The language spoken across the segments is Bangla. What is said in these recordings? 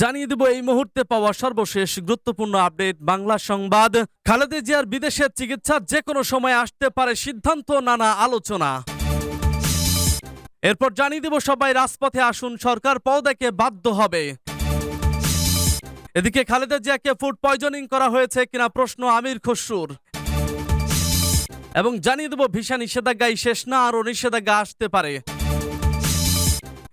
জানিয়ে দেব এই মুহূর্তে পাওয়া সর্বশেষ গুরুত্বপূর্ণ আপডেট বাংলা সংবাদ। খালেদা জিয়ার বিদেশের চিকিৎসা যে কোনো সময় আসতে পারে সিদ্ধান্ত নানা আলোচনা। এরপর জানিয়ে দেব সবাই রাজপথে আসুন, সরকার পদকে বাধ্য হবে। এদিকে খালেদা জিয়াকে ফুড পয়জনিং করা হয়েছে কিনা প্রশ্ন আমির খসরুর। এবং জানিয়ে দেব ভিসা নিষেধাজ্ঞায় শেষ না, আরও নিষেধাজ্ঞা আসতে পারে।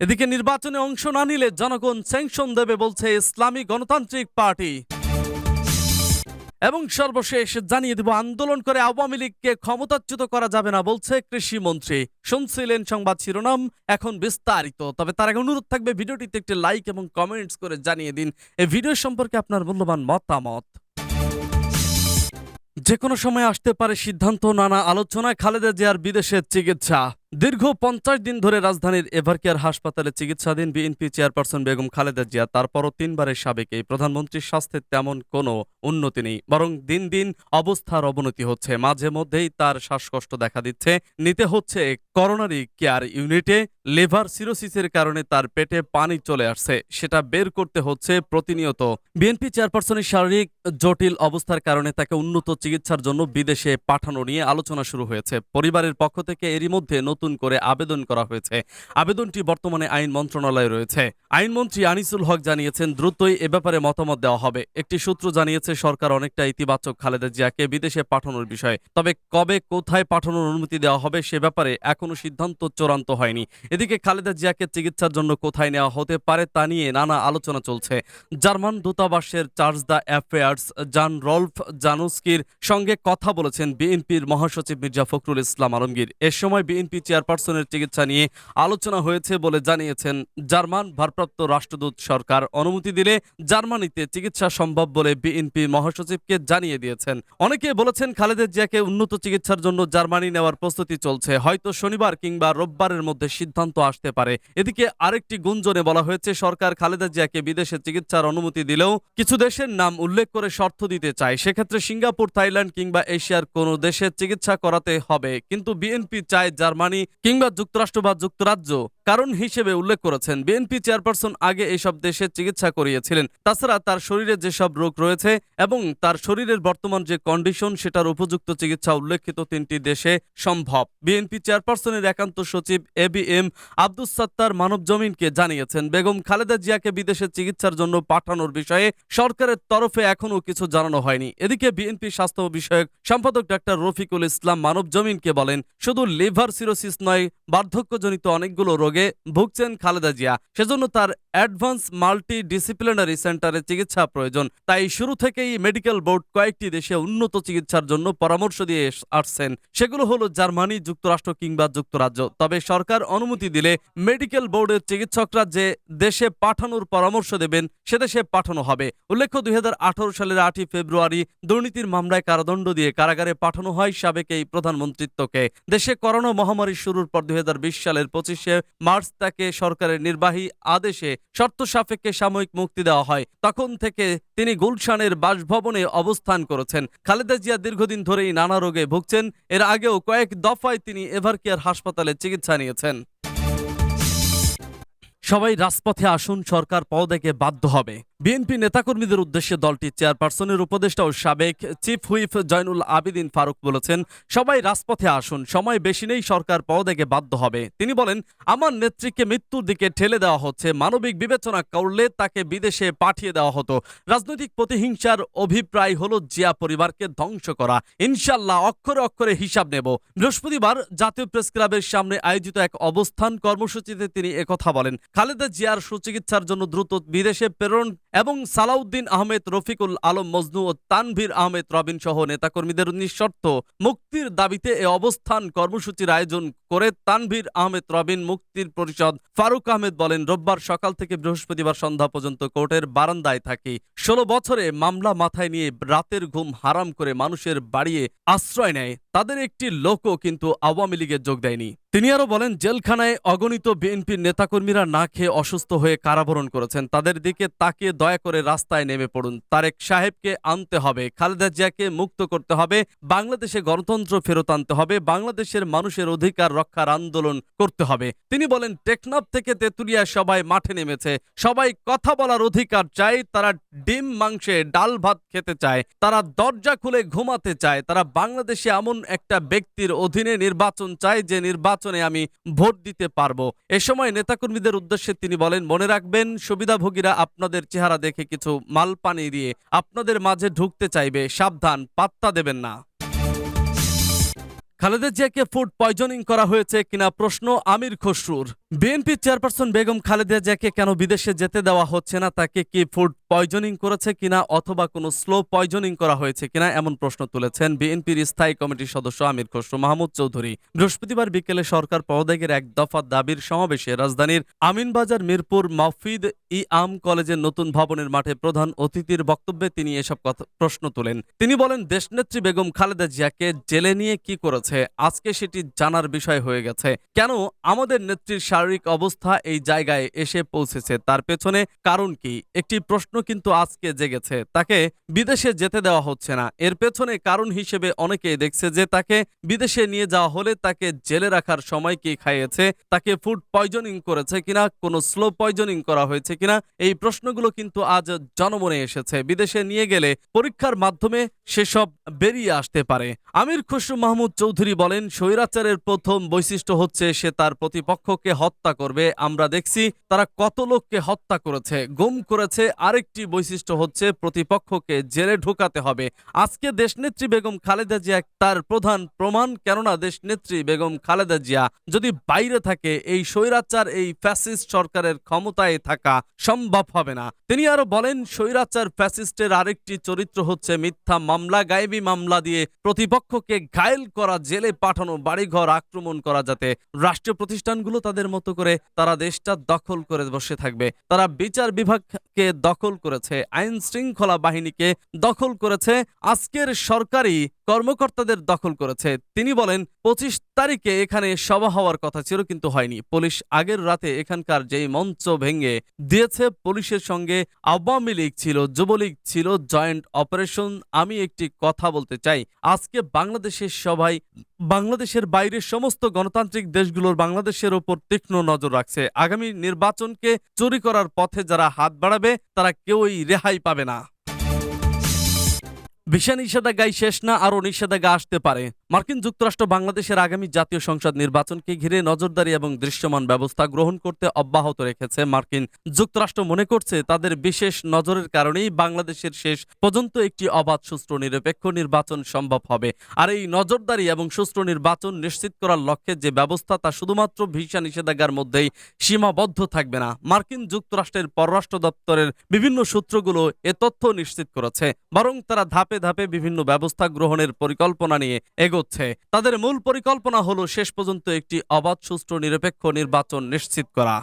এদিকে নির্বাচনে অংশ না নিলে জনগণ স্যাংশন দেবে বলছে ইসলামী গণতান্ত্রিক পার্টি। এবং সর্বশেষ জানিয়ে দেব, আন্দোলন করে আওয়ামী লীগকে ক্ষমতাচ্যুত করা যাবে না বলছে কৃষি মন্ত্রী। শুনছিলেন সংবাদ শিরোনাম, এখন বিস্তারিত। তবে তার আগে অনুরোধ থাকবে, ভিডিওটিতে একটি লাইক এবং কমেন্টস করে জানিয়ে দিন। এই ভিডিও সম্পর্কে আপনার মূল্যবান মতামত। যে কোনো সময় আসতে পারে সিদ্ধান্ত, নানা আলোচনায় খালেদা জিয়ার বিদেশের চিকিৎসা। দীর্ঘ পঞ্চাশ দিন ধরে রাজধানীর এভারকেয়ার হাসপাতালে চিকিৎসাধীন বিএনপি চেয়ারপারসন বেগম খালেদা জিয়া তারপরও তিনবারের সাবেক এই প্রধানমন্ত্রীর স্বাস্থ্যের তেমন কোনো উন্নতি নেই, বরং দিন দিন অবস্থার অবনতি হচ্ছে। মাঝে মধ্যেই তার শ্বাসকষ্ট দেখা দিচ্ছে। নিতে হচ্ছে করোনারি কেয়ার ইউনিটে। লিভার সিরোসিসের কারণে তার পেটে পানি চলে আসছে। সেটা বের করতে হচ্ছে প্রতিনিয়ত। বিএনপি চেয়ারপারসনের শারীরিক জটিল অবস্থার কারণে তাকে উন্নত চিকিৎসার জন্য বিদেশে পাঠানো নিয়ে আলোচনা শুরু হয়েছে। পরিবারের পক্ষ থেকে এরই মধ্যে নতুন করে আবেদন করা হয়েছে। আবেদনটি বর্তমানে আইন মন্ত্রণালয়ে রয়েছে। আইনমন্ত্রী আনিসুল হক জানিয়েছেন, দ্রুতই এ ব্যাপারে মতামত দেওয়া হবে। একটি সূত্র জানিয়েছে, সরকার অনেকটা ইতিবাচক খালেদা জিয়াকে বিদেশে পাঠানোর বিষয়ে। তবে কবে কোথায় পাঠানোর অনুমতি দেওয়া হবে সে ব্যাপারে এখনও সিদ্ধান্ত চূড়ান্ত হয়নি। এদিকে খালেদা জিয়াকে চিকিৎসার জন্য কোথায় নেওয়া হতে পারে তা নিয়ে নানা আলোচনা চলছে। জার্মান দূতাবাসের chargé d' affaires Jan Rolf জানুস্কির সঙ্গে কথা বলেছেন বিএনপির মহাসচিব মির্জা ফখরুল ইসলাম আলমগীর। এ সময় বিএনপি চেয়ারপারসনের চিকিৎসা নিয়ে আলোচনা হয়েছে বলে জানিয়েছেন জার্মান ভারপ্রাপ্ত রাষ্ট্রদূত সরকার। অনুমতি দিলে জার্মানিতে চিকিৎসা সম্ভব বলে বিএনপি মহাসচিবকে জানিয়ে দিয়েছেন। অনেকে বলেছেন খালেদা জিয়াকে উন্নত চিকিৎসার জন্য জার্মানি নেওয়ার প্রস্তুতি চলছে। হয়তো শনিবার কিংবা রোববারের মধ্যে সিদ্ধান্ত আসতে পারে। এদিকে আরেকটি গুঞ্জনে বলা হয়েছে, সরকার খালেদা জিয়াকে বিদেশে চিকিৎসার অনুমতি দিলেও কিছু দেশের নাম উল্লেখ করে শর্ত দিতে চায়। সেক্ষেত্রে সিঙ্গাপুর, থাইল্যান্ড কিংবা এশিয়ার কোনো দেশে চিকিৎসা করাতে হবে। কিন্তু বিএনপি চায় জার্মানি কিংবা যুক্তরাষ্ট্র বা যুক্তরাজ্য। কারণ হিসেবে উল্লেখ করেছেন, বিএনপি চেয়ারপারসন আগে এসব দেশে চিকিৎসা করিয়েছিলেন। তাছাড়া তার শরীরে যেসব রোগ রয়েছে এবং তার শরীরের বর্তমান যে কন্ডিশন সেটার উপযুক্ত চিকিৎসা উল্লেখিত তিনটি দেশে সম্ভব। বিএনপি চেয়ারপারসনের একান্ত সচিব A B M Abdus Sattar Manab জমিনকে জানিয়েছেন, বেগম খালেদা জিয়াকে বিদেশে চিকিৎসার জন্য পাঠানোর বিষয়ে সরকারের তরফে এখনও কিছু জানানো হয়নি। এদিকে বিএনপি স্বাস্থ্য বিষয়ক সম্পাদক ডাক্তার রফিকুল ইসলাম মানব জমিনকে বলেন, শুধু লিভার সিরোসিস নয়, বার্ধক্যজনিত অনেকগুলো রোগে ভুগছেন খালেদা জিয়া। সেজন্য তার অ্যাডভান্স মাল্টি ডিসিপ্লিনারি সেন্টারে চিকিৎসা প্রয়োজন। তাই শুরু থেকেই মেডিকেল বোর্ড কয়েকটি দেশে উন্নত চিকিৎসার জন্য পরামর্শ দিয়ে আসছেন। সেগুলো হলো জার্মানি, যুক্তরাষ্ট্র কিংবা যুক্তরাজ্য। তবে সরকার অনুমতি দিলে মেডিকেল বোর্ডের চিকিৎসকরা যে দেশে পাঠানোর পরামর্শ দেবেন, সে দেশে পাঠানো হবে। উল্লেখ্য, দুই হাজার আঠারো সালের আটই ফেব্রুয়ারি দুর্নীতির মামলায় কারাদণ্ড দিয়ে কারাগারে পাঠানো হয় সাবেক এই প্রধানমন্ত্রিত্বকে। দেশে করোনা মহামারী শুরুর পর দু হাজার বিশ সালের পঁচিশে মার্চ তাকে সরকারের নির্বাহী আদেশে শর্ত সাপেক্ষে সাময়িক মুক্তি দেওয়া হয়। তখন থেকে তিনি গুলশানের বাসভবনে অবস্থান করেছেন। খালেদা জিয়া দীর্ঘদিন ধরেই নানা রোগে ভুগছেন। এর আগেও কয়েক দফায় তিনি এভারকেয়ার হাসপাতালে চিকিৎসা নিয়েছেন। সবাই রাজপথে আসুন, সরকার পদকে বাধ্য হবে। বিএনপি নেতাকর্মীদের উদ্দেশ্যে দলটির চেয়ারপারসনের উপদেষ্টা ও সাবেক চিফ হুইপ জয়নুল আবিদিন ফারুক বলেছেন, সবাই রাজপথে আসুন, সময় বেশি নেই, সরকার পদকে বাধ্য হবে। তিনি বলেন, আমার নেত্রীকে মৃত্যুর দিকে ঠেলে দেওয়া হচ্ছে, মানবিক বিবেচনা করলে তাকে বিদেশে পাঠিয়ে দেওয়া হতো। রাজনৈতিক প্রতিহিংসার অভিপ্রায় হল জিয়া পরিবারকে ধ্বংস করা। ইনশাল্লাহ অক্ষরে অক্ষরে হিসাব নেব। বৃহস্পতিবার জাতীয় প্রেস ক্লাবের সামনে আয়োজিত এক অবস্থান কর্মসূচিতে তিনি একথা বলেন। খালেদা জিয়ার সুচিকিৎসার জন্য দ্রুত বিদেশে প্রেরণ এবং সালাউদ্দিন আহমেদ, রফিকুল আলম, মজনু ও তানভীর আহমেদ রবিন সহ নেতাকর্মীদের নিঃশর্ত মুক্তির দাবিতে এ অবস্থান কর্মসূচির আয়োজন করে তানভীর আহমেদ রবিন, মুক্তির পরিষদ ফারুক আহমেদ বলেন, রোববার সকাল থেকে বৃহস্পতিবার সন্ধ্যা পর্যন্ত কোর্টের বারান্দায় থাকি। ষোলো বছরে মামলা মাথায় নিয়ে রাতের ঘুম হারাম করে মানুষের বাড়িয়ে আশ্রয় নেয় তাদের একটি লোকও কিন্তু আওয়ামী লীগে যোগ দেয়নি। তিনি আরও বলেন, জেলখানায় অগণিত বিএনপির নেতাকর্মীরা না খেয়ে অসুস্থ হয়ে কারাবরণ করেছেন। তাদের দিকে তাকিয়ে দয়া করে রাস্তায় নেমে পড়ুন। তারেক সাহেবকে আনতে হবে, খালেদা জিয়াকে মুক্ত করতে হবে, বাংলাদেশে গণতন্ত্র ফেরত আনতে হবে, বাংলাদেশের মানুষের অধিকার রক্ষার আন্দোলন করতে হবে। তিনি বলেন, টেকনাফ থেকে তেতুলিয়া সবাই মাঠে নেমেছে। সবাই কথা বলার অধিকার চায় তারা ডিম মাংসে ডাল ভাত খেতে চায়, তারা দরজা খুলে ঘুমাতে চায়, তারা বাংলাদেশে এমন একটা ব্যক্তির অধীনে নির্বাচন চাই, যে নির্বাচনে আমি ভোট দিতে পারব। এ সময় নেতাকর্মীদের উদ্দেশ্যে তিনি বলেন, মনে রাখবেন, সুবিধাভোগীরা আপনাদের চেহারা দেখে কিছু মাল পানি দিয়ে আপনাদের মাঝে ঢুকতে চাইবে। সাবধান, পাত্তা দেবেন না। খালেদা জিয়াকে ফুড পয়জনিং করা হয়েছে কিনা প্রশ্ন আমির খসরুর। বিএনপি চেয়ারপারসন বেগম খালেদা জিয়াকে কেন বিদেশে যেতে দেওয়া হচ্ছে না? তাকে কি ফুড পয়জনিং করেছে কিনা অথবা কোনো স্লো পয়জনিং করা হয়েছে কিনা এমন প্রশ্ন তুলেছেন বিএনপির স্থায়ী কমিটির সদস্য আমির খসরু মাহমুদ চৌধুরী। বৃহস্পতিবার বিকেলে সরকার পদত্যাগের এক দফা দাবির সমাবেশে রাজধানীর আমিনবাজার, মিরপুর মাহফিদ ই আম কলেজের নতুন ভবনের মাঠে প্রধান অতিথির বক্তব্যে তিনি এসব কথা প্রশ্ন তোলেন। তিনি বলেন, দেশনেত্রী বেগম খালেদা জিয়াকে জেলে নিয়ে কি করেছে? আজকে সেটি জানার বিষয় হয়ে গেছে। কেন আমাদের নেত্রীর শারীরিক অবস্থা এই জায়গায় এসে পৌঁছেছে। তার পেছনে কারণ কি? একটি প্রশ্ন কিন্তু আজকে জেগেছে। তাকে বিদেশে যেতে দেওয়া হচ্ছে না। এর পেছনে কারণ হিসেবে অনেকেই দেখছে যে তাকে বিদেশে নিয়ে যাওয়া হলে তাকে জেলে রাখার সময় কি খাইয়েছে, তাকে ফুড পয়জনিং করেছে কিনা, কোনো স্লো পয়জনিং করা হয়েছে কিনা, এই প্রশ্নগুলো কিন্তু আজ জনমনে এসেছে। বিদেশে নিয়ে গেলে পরীক্ষার মাধ্যমে সেসব বেরিয়ে আসতে পারে। আমির খসরু মাহমুদ চৌধুরী বলেন, স্বৈরাচারের প্রথম বৈশিষ্ট্য হচ্ছে সে তার প্রতিপক্ষকে হত্যা করবে। আমরা দেখছি তারা কত লোককে হত্যা করেছে, গুম করেছে। আরেকটি বৈশিষ্ট্য হচ্ছে প্রতিপক্ষকে জেলে ঢোকাতে হবে। আজকে দেশনেত্রী বেগম খালেদা জিয়া, তার প্রধান প্রমাণ কেননা দেশনেত্রী বেগম খালেদা জিয়া যদি বাইরে থাকে, এই স্বৈরাচার, এই ফ্যাসিস্ট সরকারের ক্ষমতায় থাকা সম্ভব হবে না। তিনি আরও বলেন, স্বৈরাচার ফ্যাসিস্টের আরেকটি চরিত্র হচ্ছে মিথ্যা মামলা, গায়েবী মামলা দিয়ে প্রতিপক্ষকে ঘায়েল করা, জেলে পাঠানো, বাড়িঘর আক্রমণ করা যাতে রাষ্ট্রীয় প্রতিষ্ঠানগুলো তাদের মতো করে তারা দেশটা দখল করে বসে থাকবে। তারা বিচার বিভাগকে দখল করেছে আইন শৃঙ্খলা বাহিনীকে দখল করেছে। আজকের সরকারি কর্মকর্তাদের দখল করেছে। তিনি বলেন, পঁচিশ তারিখে এখানে সভা হওয়ার কথা ছিল কিন্তু হয়নি। পুলিশ আগের রাতে এখানকার যেই মঞ্চ ভেঙে দিয়েছে, পুলিশের সঙ্গে আওয়ামী লীগ ছিল, যুবলীগ ছিল, জয়েন্ট অপারেশন। আমি একটি কথা বলতে চাই, আজকে বাংলাদেশের সবাই বাংলাদেশের বাইরের সমস্ত গণতান্ত্রিক দেশগুলোর বাংলাদেশের ওপর তীক্ষ্ণ নজর রাখছে। আগামী নির্বাচনকে চুরি করার পথে যারা হাত বাড়াবে, তারা কেউই রেহাই পাবে না। ভিসা নিষেধাজ্ঞায় শেষ না, আরও নিষেধাজ্ঞা আসতে পারে। মার্কিন যুক্তরাষ্ট্র বাংলাদেশের আগামী জাতীয় সংসদ নির্বাচনকে ঘিরে নজরদারি এবং দৃশ্যমান ব্যবস্থা গ্রহণ করতে অব্যাহত রেখেছে মার্কিন যুক্তরাষ্ট্র। মনে করছে তাদের বিশেষ নজরের কারণেই বাংলাদেশের শেষ পর্যন্ত একটি অবাধ সুষ্ঠু নিরপেক্ষ নির্বাচন সম্ভব হবে। আর এই নজরদারি এবং সুষ্ঠু নির্বাচন নিশ্চিত করার লক্ষ্যে যে ব্যবস্থা, তা শুধুমাত্র ভিসা নিষেধাজ্ঞার মধ্যেই সীমাবদ্ধ থাকবে না। মার্কিন যুক্তরাষ্ট্রের পররাষ্ট্র দপ্তরের বিভিন্ন সূত্রগুলো এ তথ্য নিশ্চিত করেছে। বরং তারা ধাপে ধাপে বিভিন্ন ব্যবস্থা গ্রহণের পরিকল্পনা নিয়ে এগোচ্ছে। তাদের মূল পরিকল্পনা হলো শেষ পর্যন্ত একটি অবাধ, সুষ্ঠু, নিরপেক্ষ নির্বাচন নিশ্চিত করা।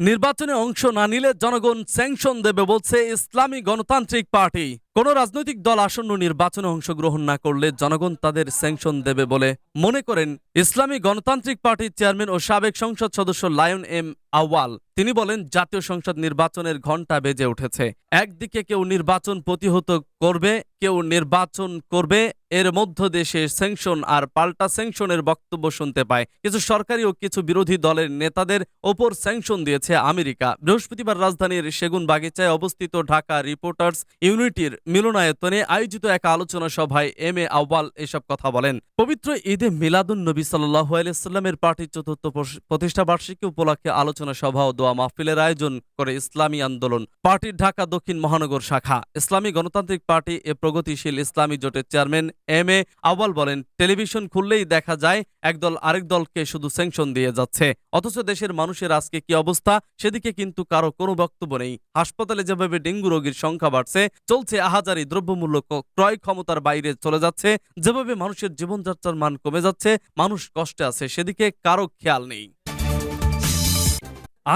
নির্বাচনে অংশ না নিলে জনগণ স্যাংশন দেবে বলছে ইসলামী গণতান্ত্রিক পার্টি। কোন রাজনৈতিক দল আসন্ন নির্বাচনে অংশগ্রহণ না করলে জনগণ তাদের স্যাংশন দেবে বলে মনে করেন ইসলামী গণতান্ত্রিক পার্টির চেয়ারম্যান ও সাবেক সংসদ সদস্য লায়ন এম আওয়াল তিনি বলেন, জাতীয় সংসদ নির্বাচনের ঘণ্টা বেজে উঠেছে। একদিকে কেউ নির্বাচন প্রতিহত করবে, কেউ নির্বাচন করবে, এর মধ্য দেশে স্যাংশন আর পাল্টা স্যাংশনের বক্তব্য শুনতে পায়। কিছু সরকারি ও কিছু বিরোধী দলের নেতাদের ওপর স্যাংশন দিয়েছে আমেরিকা। বৃহস্পতিবার রাজধানীর সেগুন বাগিচায় অবস্থিত ঢাকা রিপোর্টার্স ইউনিটির মিলনায়তনে আয়োজিত এক আলোচনা সভায় এম এ আওয়াল এসব কথা বলেন। পবিত্র ঈদে মিলাদুন নবী সাল্লাহ আলাইস্লামের পার্টির চতুর্থ প্রতিষ্ঠা বার্ষিকী উপলক্ষে আলোচনা সভা ও দোয়া মাহফিলের আয়োজন করে ইসলামী আন্দোলন। পার্টির ঢাকা দক্ষিণ মহানগর শাখা। ইসলামী গণতান্ত্রিক পার্টি এ প্রগতিশীল ইসলামী জোটের চেয়ারম্যান এম এ আওয়াল বলেন, টেলিভিশন খুললেই দেখা যায় একদল আরেক দলকে শুধু স্যাংশন দিয়ে যাচ্ছে। অথচ দেশের মানুষের আজকে কি অবস্থা? সেদিকে কিন্তু কারও কোনো বক্তব্য নেই। হাসপাতালে যেভাবে ডেঙ্গু রোগীর সংখ্যা বাড়ছে, চলছে আহাজারি দ্রব্যমূল্য ক্রয় ক্ষমতার বাইরে চলে যাচ্ছে। যেভাবে মানুষের জীবনযাত্রার মান কমে যাচ্ছে, মানুষ কষ্টে আছে, সেদিকে কারও খেয়াল নেই।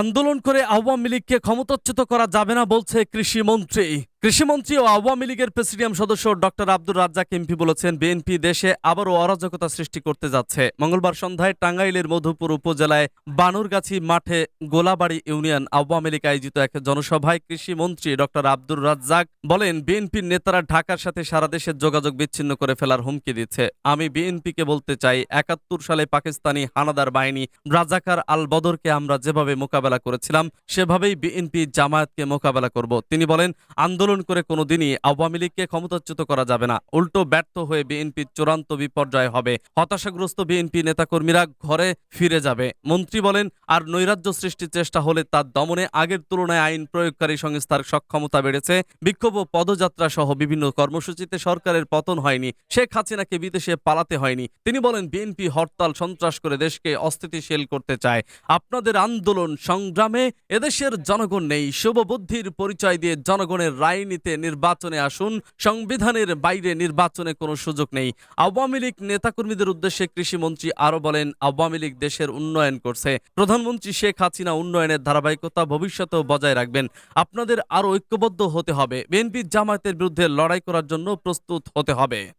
আন্দোলন করে আওয়ামী লীগকে ক্ষমতাচ্যুত করা যাবে না বলছে কৃষি মন্ত্রী। কৃষিমন্ত্রী ও আওয়ামী লীগের প্রেসিডিয়াম সদস্য ডক্টর আব্দুর রাজ্জাক এমপি বলেছেন, বিএনপি দেশে আবারও অরাজকতা সৃষ্টি করতে যাচ্ছে। মঙ্গলবার সন্ধ্যায় টাঙ্গাইলের মধুপুর উপজেলায় বানুরগাছি মাঠে গোলাবাড়ি ইউনিয়ন আওয়ামী লীগ আয়োজিত এক জনসভায় কৃষিমন্ত্রী ডক্টর আব্দুর রাজ্জাক বলেন, বিএনপির নেতারা ঢাকার সাথে সারা দেশের যোগাযোগ বিচ্ছিন্ন করে ফেলার হুমকি দিচ্ছে। আমি বিএনপিকে বলতে চাই, একাত্তর সালে পাকিস্তানি হানাদার বাহিনী রাজাকার আল বদরকে আমরা যেভাবে মোকাবেলা করেছিলাম, সেভাবেই বিএনপি জামায়াতকে মোকাবেলা করব। তিনি বলেন, আন্দোলন করে কোনোদিনই আওয়ামী লীগকে ক্ষমতাচ্যুত করা যাবে না। উল্টো ব্যর্থ হয়ে বিএনপির চূড়ান্ত বিপর্যয় হবে। হতাশাগ্রস্ত বিএনপি নেতাকর্মীরা ঘরে ফিরে যাবে। মন্ত্রী বলেন, আর নৈরাজ্য সৃষ্টির চেষ্টা হলে তার দমনে আগের তুলনায় আইন প্রয়োগকারী সংস্থার সক্ষমতা বেড়েছে। বিক্ষোভ ও পদযাত্রা সহ বিভিন্ন কর্মসূচিতে সরকারের পতন হয়নি। শেখ হাসিনাকে বিদেশে পালাতে হয়নি। তিনি বলেন, বিএনপি হরতাল, সন্ত্রাস করে দেশকে অস্থিতিশীল করতে চায়। আপনাদের আন্দোলন সংগ্রামে এদেশের জনগণ নেই। শুভবুদ্ধির পরিচয় দিয়ে জনগণের রায় নিতে নির্বাচনে আসুন, সংবিধানের বাইরে নির্বাচনে কোনো সুযোগ নেই। আওয়ামী লীগ নেতাকর্মীদের উদ্দেশ্যে কৃষিমন্ত্রী আরও বলেন, আওয়ামী লীগ দেশের উন্নয়ন করছে। প্রধানমন্ত্রী শেখ হাসিনা উন্নয়নের ধারাবাহিকতা ভবিষ্যতেও বজায় রাখবেন। আপনাদের আরও ঐক্যবদ্ধ হতে হবে। বিএনপি জামায়াতের বিরুদ্ধে লড়াই করার জন্য প্রস্তুত হতে হবে।